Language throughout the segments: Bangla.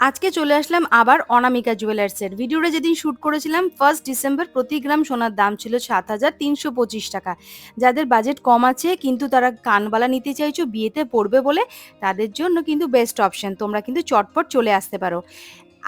আজকে চলে আসলাম আবার অনামিকা জুয়েলার্সের। ভিডিওটা যেদিন শ্যুট করেছিলাম ফার্স্ট ডিসেম্বর প্রতি গ্রাম সোনার দাম ছিল সাত হাজার তিনশো পঁচিশ টাকা। যাদের বাজেট কম আছে, কিন্তু তারা কানবালা নিতে চাইছো, বিয়েতে পড়বে বলে, তাদের জন্য কিন্তু বেস্ট অপশন তোমরা কিন্তু চটপট চলে আসতে পারো।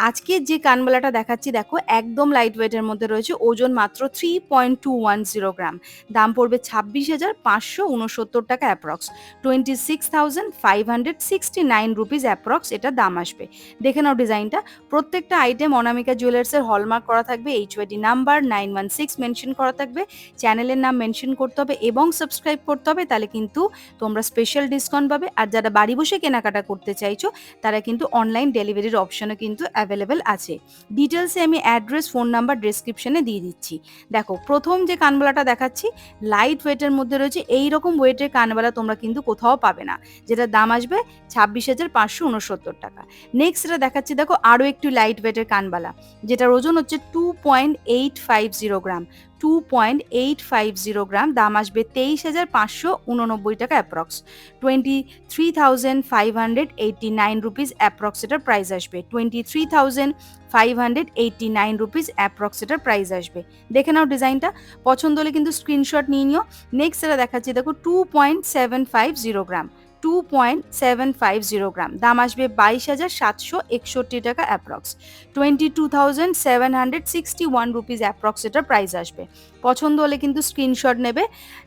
আজকে যে কানবালাটা দেখাচ্ছি, দেখো একদম লাইট ওয়েটের মধ্যে রয়েছে, ওজন মাত্র three point two one zero gram. দাম পড়বে ছাব্বিশ হাজার পাঁচশো উনসত্তর টাকা approx twenty six thousand five hundred sixty nine rupees approx এটা দাম আসবে। দেখে নাও ডিজাইনটা। প্রত্যেকটা আইটেম অনামিকা জুয়েলার্সের হলমার্ক করা থাকবে HUID number nine one six mention করা থাকবে চ্যানেলের নাম মেনশন করতে হবে এবং সাবস্ক্রাইব করতে হবে, তাহলে কিন্তু তোমরা স্পেশাল ডিসকাউন্ট পাবে। আর যারা বাড়ি বসে কেনাকাটা করতে চাইছো, তারা কিন্তু অনলাইন ডেলিভারির অপশনও কিন্তু অ্যাভেলেবেল আছে। ডিটেলসে আমি অ্যাড্রেস ফোন নাম্বার ডিসক্রিপশনে দিয়ে দিচ্ছি। দেখো, প্রথম যে কানবালাটা দেখাচ্ছি লাইট ওয়েটের মধ্যে রয়েছে এই রকম ওয়েটের কানবালা তোমরা কিন্তু কোথাও পাবে না। যেটার দাম আসবে ছাব্বিশ হাজার পাঁচশো উনসত্তর টাকা। নেক্সট এটা দেখাচ্ছি, দেখো, আরও একটু লাইট ওয়েটের কানবালা, যেটার ওজন হচ্ছে two point eight five zero gram two point eight five zero gram দাম আসবে তেইশ হাজার পাঁচশো উননব্বই টাকা approx twenty three thousand five hundred eighty nine rupees approx এটার প্রাইস আসবে। Twenty three thousand five hundred eighty nine rupees approx এটার প্রাইস আসবে। দেখে নাও ডিজাইনটা। পছন্দ হলে কিন্তু স্ক্রিনশট নিয়ে নিও। নেক্সট এটা দেখাচ্ছি, দেখো two point seven five zero gram two point seven five zero gram দাম আসবে বাইশ হাজার সাতশো একষট্টি টাকা approx twenty two thousand seven hundred sixty one rupees approx এটার প্রাইস আসবে। পছন্দ হলে কিন্তু স্ক্রিনশট নেবে।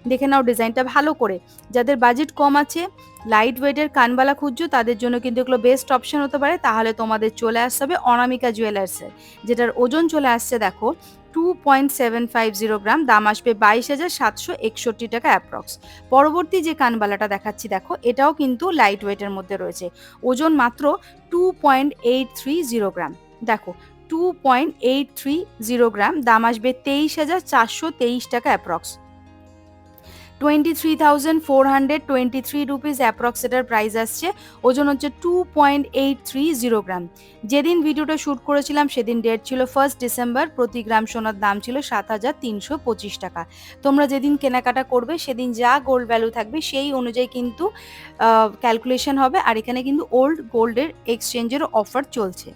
দেখে নাও ডিজাইনটা ভালো করে। যাদের বাজেট কম আছে লাইট ওয়েটের কানবালা খুঁজছো, তাদের জন্য কিন্তু এগুলো বেস্ট অপশন হতে পারে। তাহলে তোমাদের চলে আসতে হবে অনামিকা জুয়েলার্সের যেটার ওজন চলে আসছে, দেখো two point seven five zero gram, দাম আসবে বাইশ হাজার সাতশো একষট্টি টাকা অ্যাপ্রক্স পরবর্তী যে কানবালাটা দেখাচ্ছি, দেখো, এটাও কিন্তু লাইট ওয়েটের মধ্যে রয়েছে। ওজন মাত্র two point eight three zero gram. দেখো two point eight three zero gram, দাম আসবে তেইশ হাজার চারশো তেইশ টাকা approx twenty three thousand four hundred twenty three rupees approx এটার প্রাইস আসছে। ওজন হচ্ছে two point eight three zero gram. যেদিন ভিডিওটা শ্যুট করেছিলাম, সেদিন ডেট ছিল ফার্স্ট ডিসেম্বর প্রতি গ্রাম সোনার দাম ছিল সাত হাজার তিনশো পঁচিশ টাকা। তোমরা যেদিন কেনাকাটা করবে, সেদিন যা গোল্ড ভ্যালু থাকবে, সেই অনুযায়ী কিন্তু ক্যালকুলেশন হবে, আর এখানে কিন্তু ওল্ড গোল্ডের এক্সচেঞ্জেরও অফার চলছে।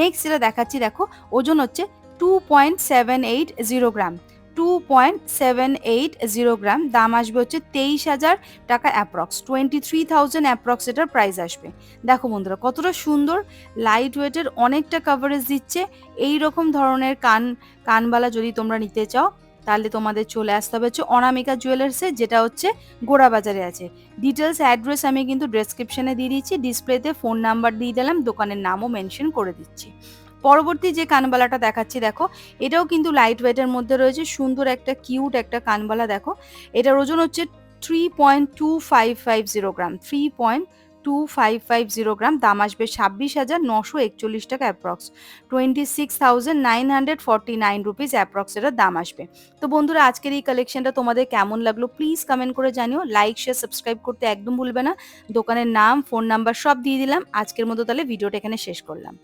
নেক্সট যেটা দেখাচ্ছি, দেখো, ওজন হচ্ছে two point seven eight zero gram. Two point seven eight zero gram দাম আসবে হচ্ছে তেইশ হাজার টাকা approx twenty three thousand approx এটার প্রাইস আসবে। দেখো বন্ধুরা, কতটা সুন্দর লাইট ওয়েটের অনেকটা কাভারেজ দিচ্ছে। এই রকম ধরনের কান, কানবালা যদি তোমরা নিতে চাও, তাহলে তোমাদের চলে আসতে হবে হচ্ছে অনামিকা জুয়েলার্সে যেটা হচ্ছে গোড়া বাজারে আছে। ডিটেলস অ্যাড্রেস আমি কিন্তু ডেসক্রিপশনে দিয়ে দিচ্ছি ডিসপ্লেতে ফোন নাম্বার দিয়ে দিলাম, দোকানের নামও মেনশন করে দিচ্ছি। পরবর্তী যে কানবালাটা দেখাচ্ছি, দেখো, এটাও কিন্তু লাইট ওয়েটের মধ্যে রয়েছে। সুন্দর একটা কিউট একটা কানবালা, দেখো। এটার ওজন হচ্ছে three point two five five zero gram three point two five five zero gram দাম আসবে ছাব্বিশ হাজার নশো একচল্লিশ টাকা approx twenty six thousand nine hundred forty nine rupees approx এটার দাম আসবে। তো বন্ধুরা, আজকের এই কালেকশনটা তোমাদের কেমন লাগল? প্লিজ কমেন্ট করে জানিও। লাইক শেয়ার সাবস্ক্রাইব করতে একদম ভুলবে না। দোকানের নাম ফোন নাম্বার সব দিয়ে দিলাম। আজকের মতো তাহলে ভিডিওটা এখানে শেষ করলাম।